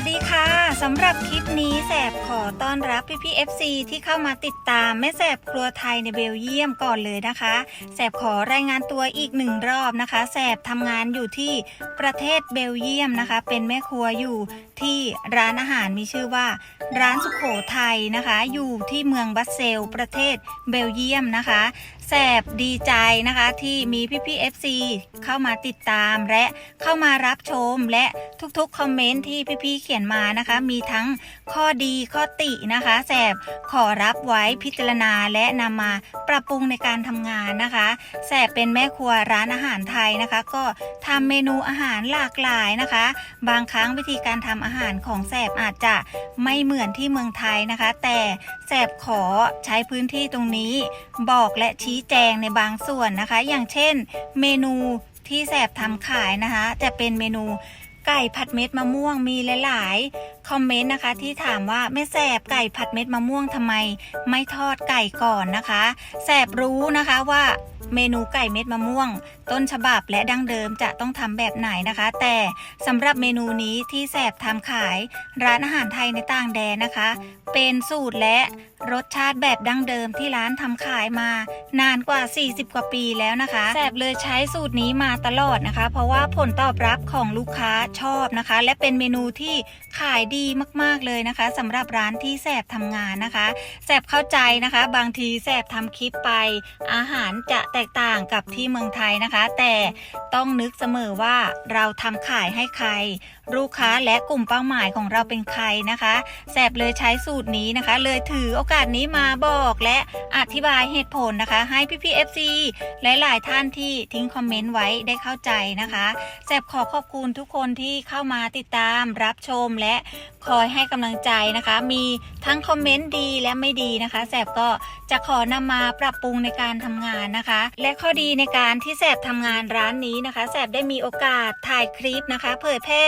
วัสดีค่ะ สำหรับคลิปนี้แสบขอต้อนรับพี่พี่ FC ที่เข้ามาติดตามแม่แสบครัวไทยในเบลเยียมก่อนเลยนะคะ แสบขอรายงานตัวอีกหนึ่งรอบนะคะ แสบทำงานอยู่ที่ประเทศเบลเยียมนะคะ เป็นแม่ครัวอยู่ที่ร้านอาหารมีชื่อว่า ร้านสุขโขทัยนะคะ อยู่ที่เมืองบัสเซล ประเทศเบลเยียมนะคะแสบดีใจนะคะที่มีพี่พี่ FC เข้ามาติดตามและเข้ามารับชมและทุกๆคอมเมนต์ที่พี่ๆเขียนมานะคะมีทั้งข้อดีข้อตินะคะ แสบขอรับไว้พิจารณาและนำมาปรับปรุงในการทำงานนะคะ แสบเป็นแม่ครัวร้านอาหารไทยนะคะ ก็ทำเมนูอาหารหลากหลายนะคะ บางครั้งวิธีการทำอาหารของแสบอาจจะไม่เหมือนที่เมืองไทยนะคะ แต่แสบขอใช้พื้นที่ตรงนี้ บอกและชี้แจงในบางส่วนนะคะ อย่างเช่น เมนูที่แสบทำขายนะคะ จะเป็นเมนู ไก่ผัดเม็ดมะม่วงมีหลาย ๆ คอมเมนต์นะคะที่ถามว่าแม่แสบไก่ผัดเม็ดมะม่วงทำไม ไม่ทอดไก่ก่อนนะคะ แสบรู้นะคะว่าเมนูไก่เม็ดมะม่วง ต้นฉบับและดั้งเดิมจะต้องทำแบบไหนนะคะ แต่สำหรับเมนูนี้ที่แสบทำขายร้านอาหารไทยในต่างแดนนะคะ เป็นสูตรและ รสชาติแบบดั้งเดิมที่ร้านทำขายมา นานกว่า 40 กว่าปีแล้วนะคะแสบเลยใช้สูตรนี้มาตลอดนะคะ เพราะว่าผลตอบรับของลูกค้าชอบนะคะ และเป็นเมนูที่ขายดีมากๆเลยนะคะสำหรับร้านที่แสบทำงานนะคะแสบเข้าใจนะคะ บางทีแสบทำคลิปไป อาหารจะแตกต่างกับที่เมืองไทยนะคะ แต่ต้องนึกเสมอว่าเราทำขายให้ใคร ลูกค้าและกลุ่มเป้าหมายของเราเป็นใครนะคะแสบเลยใช้สูตรนี้นะคะ เลยถือโอกาสนี้มาบอกและอธิบายเหตุผลนะคะ ให้พี่พี่ FC และหลาย ๆ ท่านที่ทิ้งคอมเมนต์ไว้ได้เข้าใจนะคะแสบขอขอบคุณทุกคนที่เข้ามาติดตามรับชมและคอยให้กำลังใจนะคะ มีทั้งคอมเมนต์ดีและไม่ดีนะคะแสบก็จะขอนำมาปรับปรุงในการทำงานนะคะ และข้อดีในการที่แสบทำงานร้านนี้นะคะแสบได้มีโอกาสถ่ายคลิปนะคะ เผยแพร่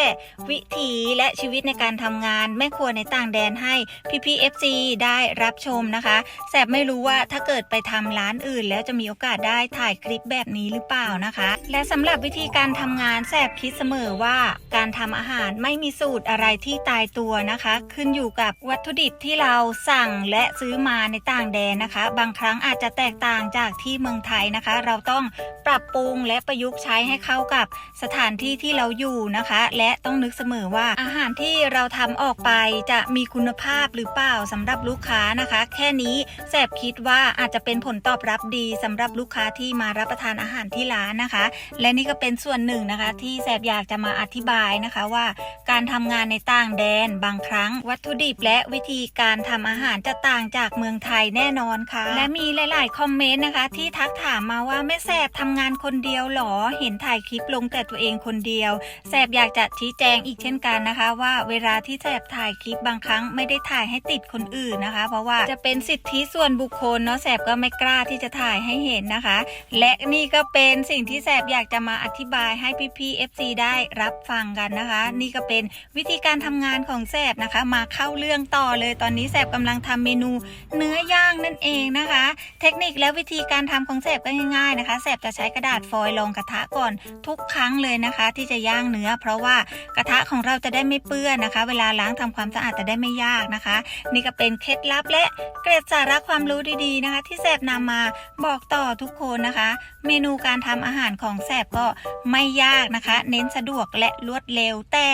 วิถีและชีวิตในการทำงานแม่ครัวในต่างแดนให้พี่พี่ FC ได้รับชมนะคะ แสบไม่รู้ว่าถ้าเกิดไปทำร้านอื่น แล้วจะมีโอกาสได้ถ่ายคลิปแบบนี้หรือเปล่านะคะ และสำหรับวิธีการทำงานแสบคิดเสมอว่า การทำอาหารไม่มีสูตรอะไรที่ตายตัวนะคะ ขึ้นอยู่กับวัตถุดิบที่เราสั่งและซื้อมาในต่างแดนนะคะ บางครั้งอาจจะแตกต่างจากที่เมืองไทยนะคะ เราต้องปรับปรุงและประยุกต์ใช้ให้เข้ากับสถานที่ที่เราอยู่นะคะ และต้องนึกเสมอว่า อาหารที่เราทำออกไปจะมีคุณภาพหรือเปล่าสำหรับลูกค้านะคะ แค่นี้แสบคิดว่าอาจจะเป็นผลตอบรับดีสำหรับลูกค้าที่มารับประทานอาหารที่ร้านนะคะ และนี่ก็เป็นส่วนหนึ่งนะคะ ที่แสบอยากจะมาอธิบายนะคะว่า การทำงานในต่างแดน บางครั้ง วัตถุดิบและวิธีการทำอาหารจะต่างจากเมืองไทยแน่นอนค่ะ และมีหลาย ๆ คอมเมนต์นะคะ ที่ทักถามมาว่าแม่แสบทำงานคนเดียวหรอ เห็นถ่ายคลิปลงแต่ตัวเองคนเดียวแสบอยากจะชี้แจงอีกเช่นกันนะคะ ว่าเวลาที่แสบถ่ายคลิปบางครั้งไม่ได้ถ่ายให้ติดคนอื่นนะคะ เพราะว่าจะเป็นสิทธิส่วนบุคคลเนาะแสบก็ไม่กล้าที่จะถ่ายให้เห็นนะคะ และนี่ก็เป็นสิ่งที่แสบอยากจะมาอธิบายให้พี่ๆ FC ได้รับฟังกันนะคะ นี่ก็เป็นวิธีการทำงานของแสบนะคะ มาเข้าเรื่องต่อเลยตอนนี้แสบกำลังทำเมนูเนื้อย่างนั่นเองนะคะ เทคนิคและวิธีการทำของแสบก็ง่ายๆนะคะแสบจะใช้กระดาษฟอยล์รองกระทะก่อนทุกครั้งเลยนะคะ ที่จะย่างเนื้อ เพราะว่ากระทะของเราจะได้ไม่เปื้อนนะคะ เวลาล้างทำความสะอาดจะได้ไม่ยากนะคะ นี่ก็เป็นเคล็ดลับและเกร็ดสาระความรู้ดีๆนะคะ ที่แสบนำมาบอกต่อทุกคนนะคะ เมนูการทำอาหารของแสบก็ไม่ยากนะคะ เน้นสะดวกและรวดเร็วแต่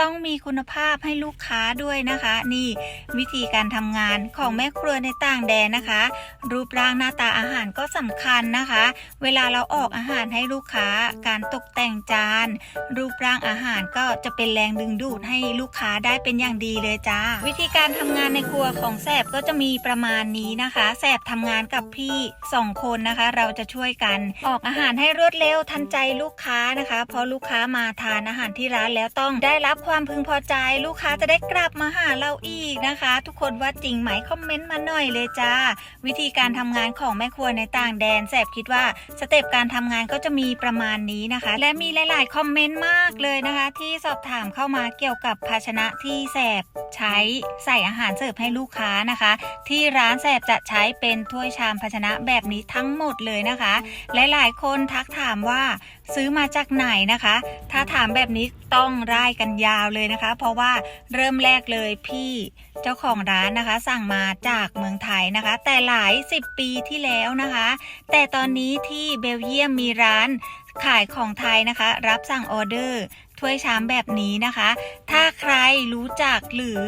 ต้องมีคุณภาพให้ลูกค้าด้วยนะคะ นี่วิธีการทำงานของแม่ครัวในต่างแดนนะคะ รูปร่างหน้าตาอาหารก็สำคัญนะคะ เวลาเราออกอาหารให้ลูกค้า การตกแต่งจาน รูปร่างอาหารก็จะเป็นแรงดึงดูดให้ลูกค้าได้เป็นอย่างดีเลยจ้า วิธีการทำงานในครัวของแสบก็จะมีประมาณนี้นะคะแสบทำงานกับพี่สองคนนะคะ เราจะช่วยกัน ออกอาหารให้รวดเร็วทันใจลูกค้านะคะ เพราะลูกค้ามาทานอาหารที่ร้านแล้วต้องได้รับความพึงพอใจลูกค้าจะได้กลับมาหาเราอีกนะคะ ทุกคนว่าจริงไหมคอมเมนต์มาหน่อยเลยจ้า วิธีการทำงานของแม่ครัวในต่างแดนแสบคิดว่าสเต็ปการทำงานก็จะมีประมาณนี้นะคะ และมีหลาย ๆ คอมเมนต์มากเลยนะคะ ที่สอบถามเข้ามาเกี่ยวกับภาชนะที่แสบใช้ใส่อาหารเสิร์ฟให้ลูกค้านะคะ ที่ร้านแสบจะใช้เป็นถ้วยชามภาชนะแบบนี้ทั้งหมดเลยนะคะ หลาย ๆ คนทักถามว่าซื้อมาจากไหนนะคะ ถ้าถามแบบนี้ต้องร่ายกันยาวเลยนะคะ เพราะว่าเริ่มแรกเลยพี่เจ้าของร้านนะคะ สั่งมาจากเมืองไทยนะคะ แต่หลาย 10 ปีที่แล้วนะคะ แต่ตอนนี้ที่เบลเยียมมีร้านขายของไทยนะคะ รับสั่งออเดอร์ถ้วยชามแบบนี้นะคะ ถ้าใครรู้จักหรือ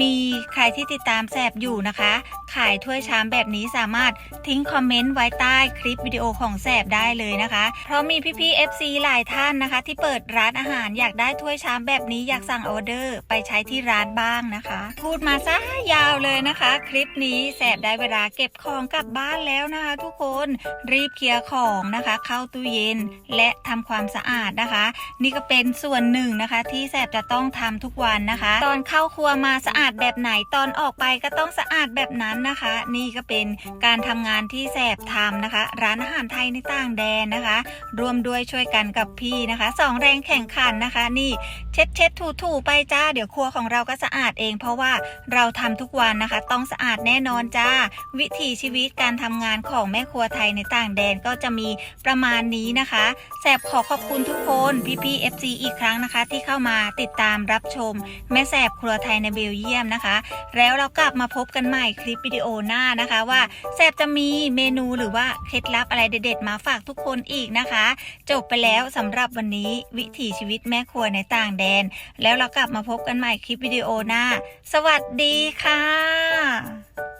มีใครที่ติดตามแสบอยู่นะคะ ขายถ้วยชามแบบนี้สามารถทิ้งคอมเมนต์ไว้ใต้คลิปวิดีโอของแสบได้เลยนะคะ เพราะมีพี่ๆ FC หลายท่านนะคะ ที่เปิดร้านอาหารอยากได้ถ้วยชามแบบนี้อยากสั่งออเดอร์ ไปใช้ที่ร้านบ้างนะคะ พูดมาซะยาวเลยนะคะ คลิปนี้แสบได้เวลาเก็บของกลับบ้านแล้วนะคะ ทุกคนรีบเคลียร์ของนะคะ เข้าตู้เย็นและทำความสะอาดนะคะ นี่ก็เป็นส่วนหนึ่งนะคะ ที่แสบจะต้องทำทุกวันนะคะ ตอนเข้าครัวมาสะอาดาดแบบไหนตอนออกไปก็ต้องสะอาดแบบนั้นนะคะ นี่ก็เป็นการทำงานที่แสบทำนะคะ ร้านอาหารไทยในต่างแดนนะคะ ร่วมด้วยช่วยกันกับพี่นะคะสองแรงแข่งขันนะคะ นี่เช็ดเช็ดถูถูๆไปจ้า เดี๋ยวครัวของเราก็สะอาดเอง เพราะว่าเราทำทุกวันนะคะ ต้องสะอาดแน่นอนจ้า วิถีชีวิตการทำงานของแม่ครัวไทยในต่างแดนก็จะมีประมาณนี้นะคะแสบขอขอบคุณทุกคนพี่พี่ๆ FC อีกครั้งนะคะ ที่เข้ามาติดตามรับชม แม่แสบครัวไทยในเบลเยียมนะคะ แล้วเรากลับมาพบกันใหม่คลิปวิดีโอหน้านะคะว่าแซบจะมีเมนูหรือว่าเคล็ดลับอะไรเด็ดๆ มาฝากทุกคนอีกนะคะ จบไปแล้วสำหรับวันนี้วิถีชีวิตแม่ครัวในต่างแดน แล้วเรากลับมาพบกันใหม่คลิปวิดีโอหน้า สวัสดีค่ะ